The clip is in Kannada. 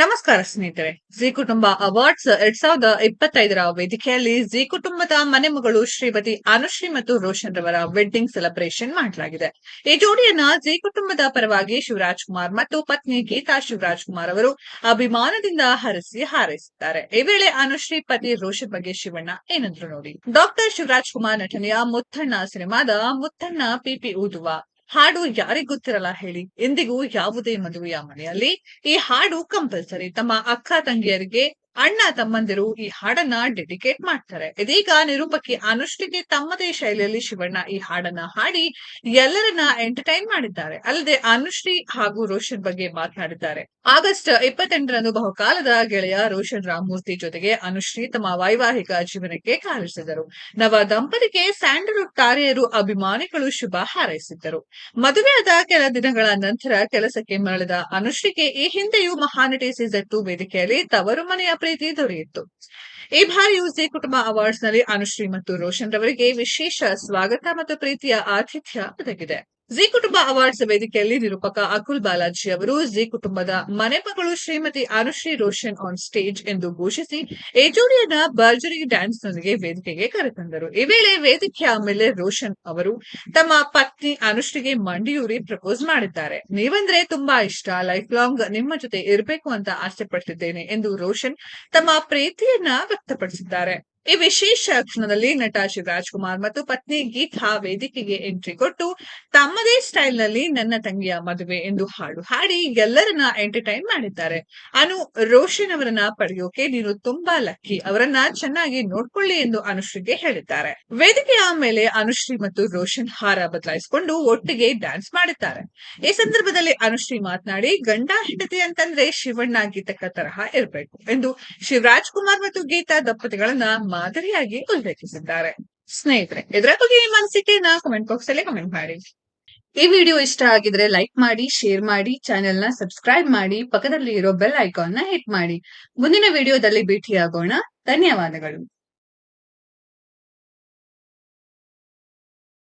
ನಮಸ್ಕಾರ ಸ್ನೇಹಿತರೆ. ಜಿ ಕುಟುಂಬ ಅವಾರ್ಡ್ಸ್ ಎರಡ್ ಸಾವಿರದ ಇಪ್ಪತ್ತೈದರ ವೇದಿಕೆಯಲ್ಲಿ ಜಿ ಕುಟುಂಬದ ಮನೆ ಮಗಳು ಶ್ರೀಮತಿ ಅನುಶ್ರೀ ಮತ್ತು ರೋಷನ್ ರವರ ವೆಡ್ಡಿಂಗ್ ಸೆಲೆಬ್ರೇಷನ್ ಮಾಡಲಾಗಿದೆ. ಈ ಜೋಡಿಯನ್ನ ಜಿ ಕುಟುಂಬದ ಪರವಾಗಿ ಶಿವರಾಜ್ ಕುಮಾರ್ ಮತ್ತು ಪತ್ನಿ ಗೀತಾ ಶಿವರಾಜ್ ಕುಮಾರ್ ಅವರು ಅಭಿಮಾನದಿಂದ ಹರಿಸಿ ಹಾರೈಸುತ್ತಾರೆ ಈ ವೇಳೆ ಅನುಶ್ರೀ, ಪತಿ ರೋಷನ್ ಬಗ್ಗೆ ಶಿವಣ್ಣ ಏನಂದ್ರು ನೋಡಿ. ಡಾಕ್ಟರ್ ಶಿವರಾಜ್ ಕುಮಾರ್ ನಟನೆಯ ಮುತ್ತಣ್ಣ ಸಿನಿಮಾದ ಮುತ್ತಣ್ಣ ಪಿಪಿ ಊದುವ ಹಾಡು ಯಾರಿಗ್ ಗೊತ್ತಿರಲ್ಲ ಹೇಳಿ. ಎಂದಿಗೂ ಯಾವುದೇ ಮದುವೆಯ ಮನೆಯಲ್ಲಿ ಈ ಹಾಡು ಕಂಪಲ್ಸರಿ ತಮ್ಮ ಅಕ್ಕ ತಂಗಿಯರಿಗೆ ಅಣ್ಣ ತಮ್ಮಂದಿರು ಈ ಹಾಡನ್ನ ಡೆಡಿಕೇಟ್ ಮಾಡ್ತಾರೆ. ಇದೀಗ ನಿರೂಪಕಿ ಅನುಷ್ಠಿಗೆ ತಮ್ಮದೇ ಶೈಲಿಯಲ್ಲಿ ಶಿವಣ್ಣ ಈ ಹಾಡನ್ನ ಹಾಡಿ ಎಲ್ಲರನ್ನ ಎಂಟರ್ಟೈನ್ ಮಾಡಿದ್ದಾರೆ. ಅಲ್ಲದೆ ಅನುಶ್ರೀ ಹಾಗೂ ರೋಷನ್ ಬಗ್ಗೆ ಮಾತನಾಡಿದ್ದಾರೆ. ಆಗಸ್ಟ್ ಇಪ್ಪತ್ತೆಂಟರಂದು ಬಹುಕಾಲದ ಗೆಳೆಯ ರೋಷನ್ ರಾಮಮೂರ್ತಿ ಜೊತೆಗೆ ಅನುಶ್ರೀ ತಮ್ಮ ವೈವಾಹಿಕ ಜೀವನಕ್ಕೆ ಕಾಲಿಸಿದರು ನವ ದಂಪತಿಗೆ ಸ್ಯಾಂಡಲ್ ತಾರೆಯರು ಅಭಿಮಾನಿಗಳು ಶುಭ ಹಾರೈಸಿದ್ದರು. ಮದುವೆಯಾದ ಕೆಲ ದಿನಗಳ ನಂತರ ಕೆಲಸಕ್ಕೆ ಮರಳಿದ ಅನುಶ್ರೀಗೆ ಈ ಹಿಂದೆಯೂ ಮಹಾನಟಿ ಸೀಸನ್ ವೇದಿಕೆಯಲ್ಲಿ ತವರು ಮನೆಯ ಪ್ರೀತಿ ದೊರೆಯಿತು. ಈ ಬಾರಿಯೂ ಜಿ ಕುಟುಂಬ ಅವಾರ್ಡ್ಸ್ನಲ್ಲಿ ಅನುಶ್ರೀ ಮತ್ತು ರೋಷನ್ ರವರಿಗೆ ವಿಶೇಷ ಸ್ವಾಗತ ಮತ್ತು ಪ್ರೀತಿಯ ಆತಿಥ್ಯ ಒದಗಿದೆ ಜಿ ಕುಟುಂಬ ಅವಾರ್ಡ್ಸ್ ವೇದಿಕೆಯಲ್ಲಿ ನಿರೂಪಕ ಅಕುಲ್ ಬಾಲಾಜಿ ಅವರು ಜಿ ಕುಟುಂಬದ ಮನೆ ಮಗಳು ಶ್ರೀಮತಿ ಅನುಶ್ರೀ ರೋಷನ್ ಆನ್ ಸ್ಟೇಜ್ ಎಂದು ಘೋಷಿಸಿ ಈ ಬರ್ಜರಿ ಡ್ಯಾನ್ಸ್ ನೊಂದಿಗೆ ವೇದಿಕೆಗೆ ಕರೆತಂದರು. ಈ ವೇಳೆ ವೇದಿಕೆಯ ಮೇಲೆ ರೋಷನ್ ಅವರು ತಮ್ಮ ಪತ್ನಿ ಅನುಶ್ರೀಗೆ ಮಂಡಿಯೂರಿ ಪ್ರಪೋಸ್ ಮಾಡಿದ್ದಾರೆ. ನೀವಂದ್ರೆ ತುಂಬಾ ಇಷ್ಟ ಲೈಫ್ ಲಾಂಗ್ ನಿಮ್ಮ ಜೊತೆ ಇರಬೇಕು ಅಂತ ಆಸೆ ಪಡ್ತಿದ್ದೇನೆ ಎಂದು ರೋಷನ್ ತಮ್ಮ ಪ್ರೀತಿಯನ್ನ ವ್ಯಕ್ತಪಡಿಸಿದ್ದಾರೆ. ಈ ವಿಶೇಷ ಕ್ಷಣದಲ್ಲಿ ನಟ ಶಿವರಾಜ್ ಕುಮಾರ್ ಮತ್ತು ಪತ್ನಿ ಗೀತಾ ವೇದಿಕೆಗೆ ಎಂಟ್ರಿ ಕೊಟ್ಟು, ತಮ್ಮದೇ ಸ್ಟೈಲ್ನಲ್ಲಿ ನನ್ನ ತಂಗಿಯ ಮದುವೆ ಎಂದು ಹಾಡು ಹಾಡಿ ಎಲ್ಲರನ್ನ ಎಂಟರ್ಟೈನ್ ಮಾಡಿದ್ದಾರೆ. ಅನು ರೋಷನ್ ಅವರನ್ನ ಪಡೆಯೋಕೆ ನೀನು ತುಂಬಾ ಲಕ್ಕಿ ಅವರನ್ನ ಚೆನ್ನಾಗಿ ನೋಡ್ಕೊಳ್ಳಿ ಎಂದು ಅನುಶ್ರೀಗೆ ಹೇಳಿದ್ದಾರೆ. ವೇದಿಕೆಯ ಮೇಲೆ ಅನುಶ್ರೀ ಮತ್ತು ರೋಷನ್ ಹಾರ ಬದಲಾಯಿಸಿಕೊಂಡು ಒಟ್ಟಿಗೆ ಡ್ಯಾನ್ಸ್ ಮಾಡಿದ್ದಾರೆ. ಈ ಸಂದರ್ಭದಲ್ಲಿ ಅನುಶ್ರೀ ಮಾತನಾಡಿ, ಗಂಡ ಹೆಂಡತಿ ಅಂತಂದ್ರೆ ಶಿವಣ್ಣ ಗೀತಕ್ಕ ತರಹ ಇರಬೇಕು ಎಂದು ಶಿವರಾಜ್ ಕುಮಾರ್ ಮತ್ತು ಗೀತಾ ದಂಪತಿಗಳನ್ನ ಮಾದರಿಯಾಗಿ ಉಲ್ಲೇಖಿಸಿದ್ದಾರೆ. ಸ್ನೇಹಿತರೆ, ಇದರ ಬಗ್ಗೆ ನಿಮ್ಮ ಅನಿಸಿಕೆಯನ್ನ ಕಮೆಂಟ್ ಬಾಕ್ಸ್ ಅಲ್ಲಿ ಕಮೆಂಟ್ ಮಾಡಿ. ಈ ವಿಡಿಯೋ ಇಷ್ಟ ಆಗಿದ್ರೆ ಲೈಕ್ ಮಾಡಿ ಶೇರ್ ಮಾಡಿ ಚಾನೆಲ್ನ ಸಬ್ಸ್ಕ್ರೈಬ್ ಮಾಡಿ ಪಕ್ಕದಲ್ಲಿ ಇರೋ ಬೆಲ್ ಐಕಾನ್ನ ಹಿಟ್ ಮಾಡಿ. ಮುಂದಿನ ವಿಡಿಯೋದಲ್ಲಿ ಭೇಟಿಯಾಗೋಣ. ಧನ್ಯವಾದಗಳು.